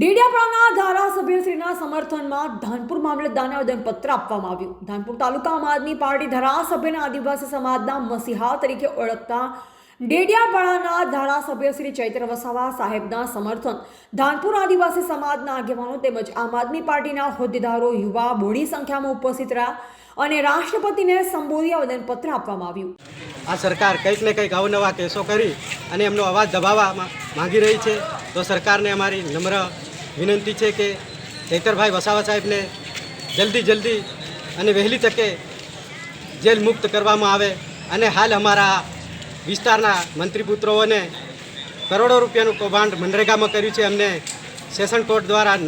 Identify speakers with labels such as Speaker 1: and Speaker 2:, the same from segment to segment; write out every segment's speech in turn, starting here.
Speaker 1: ડેડિયાપાડાના ધારાસભ્યશ્રીના સમર્થનમાં ધાનપુર મામલતદારને આવેદનપત્ર આપવામાં આવ્યું. ધાનપુર તાલુકા આમ આદમી પાર્ટી ધારાસભ્યના આદિવાસી સમાજના મસીહા તરીકે ઓળખતા ડેડિયાપાડાના ધારાસભ્ય શ્રી ચૈત્ર વસાવા સાહેબના સમર્થન ધાનપુર આદિવાસી સમાજના આગેવાનો તેમજ આમ આદમી પાર્ટીના હોદ્દેદારો, યુવા, બોડી સંખ્યામાં ઉપસ્થિત રહ્યા અને રાષ્ટ્રપતિને સંબોધી આવેદનપત્ર આપવામાં આવ્યું.
Speaker 2: આ સરકાર કંઈક ને કંઈક અવનવા કેસો કરી અને એમનો અવાજ દબાવવા માંગી રહી છે. તો સરકારને અમારી નમ્ર વિનંતી છે કે ચૈતરભાઈ વસાવા સાહેબને જલ્દી જલ્દી અને વહેલી તકે જેલ મુક્ત કરવામાં આવે અને હાલ અમારા વિસ્તારના મંત્રીપુત્રોને કરોડો રૂપિયાનું કૌભાંડ મનરેગામાં કર્યું છે. અમને સેશન કોર્ટ દ્વારા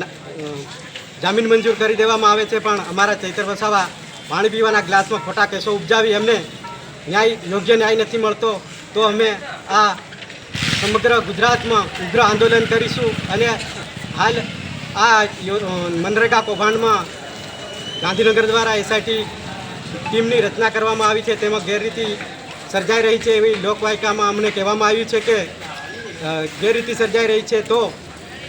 Speaker 2: જામીન મંજૂર કરી દેવામાં આવે છે. પણ અમારા ચૈતર વસાવા પાણી પીવાના ગ્લાસમાં ખોટા કેસો ઉપજાવી એમને ન્યાય, યોગ્ય ન્યાય નથી મળતો. તો અમે આ સમગ્ર ગુજરાતમાં ઉગ્ર આંદોલન કરીશું અને હાલ આ મનરેગા કૌભાંડમાં ગાંધીનગર દ્વારા એસઆઈટી ટીમની રચના કરવામાં આવી છે. તેમાં ગેરરીતિ સર્જાઈ રહી છે એવી લોકવાયકામાં અમને કહેવામાં આવ્યું છે કે ગેરરીતિ સર્જાઈ રહી છે તો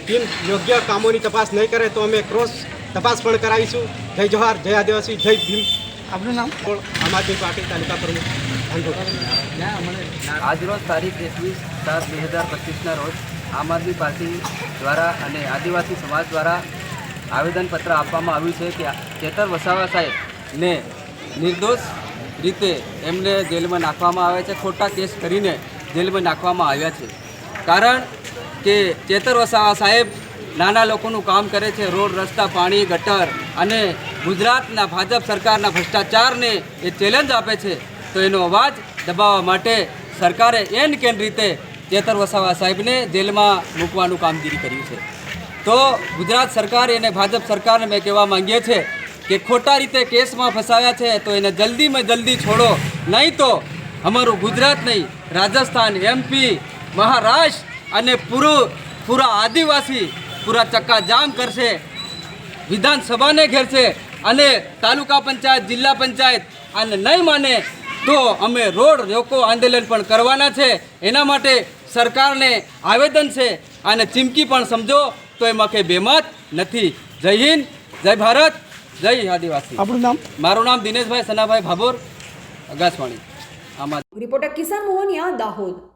Speaker 2: ટીમ યોગ્ય કામોની તપાસ નહીં કરે તો અમે ક્રોસ તપાસ પણ કરાવીશું. જય જોહાર જય આદિવાસી જય ભીમ.
Speaker 3: આપનું નામ?
Speaker 2: આમ આદમી પાર્ટી તાલુકા પ્રમુખ.
Speaker 4: આજરોજ તારીખ એકવીસ સાત બે હજાર પચીસના રોજ આમ આદમી પાર્ટી દ્વારા અને આદિવાસી સમાજ દ્વારા આવેદનપત્ર આપવામાં આવ્યું છે કે ચેતર વસાવા સાહેબને નિર્દોષ રીતે એમને જેલમાં નાખવામાં આવે છે, ખોટા કેસ કરીને જેલમાં નાખવામાં આવ્યા છે. કારણ કે ચેતર વસાવા સાહેબ નાના લોકોનું કામ કરે છે, રોડ, રસ્તા, પાણી, ગટર અને ગુજરાતના ભાજપ સરકારના ભ્રષ્ટાચારને એ ચેલેન્જ આપે છે, તો એનો અવાજ દબાવવા માટે સરકારે એન કેન રીતે ચેતર વસાવા સાહેબને જેલમાં મૂકવાનું કામગીરી કર્યું છે. તો ગુજરાત સરકાર અને ભાજપ સરકારને મેં કહેવા માંગીએ છે કે ખોટા રીતે કેસમાં ફસાવ્યા છે તો એને જલ્દીમાં જલ્દી છોડો. નહીં તો અમારું ગુજરાત નહીં, રાજસ્થાન એમપી મહારાષ્ટ્ર અને પૂરું, પૂરા આદિવાસી, પૂરા ચક્કાજામ કરશે. વિધાનસભાને ઘેરશે અને તાલુકા પંચાયત, જિલ્લા પંચાયત અને નહીં માને તો અમે રોડ રોકો આંદોલન પણ કરવાના છે. એના માટે સરકારને આવેદન છે અને ચીમકી પણ સમજો તો એમાં કંઈ બેમત નથી. જય હિન્દ જય ભારત જય આદિવાસી.
Speaker 3: આપણું નામ?
Speaker 4: મારું નામ દિનેશભાઈ સનાભાઈ ભાભોર આકાશવાણી. આમાં
Speaker 1: રિપોર્ટર કિશન મોહનિયા દાહોદ.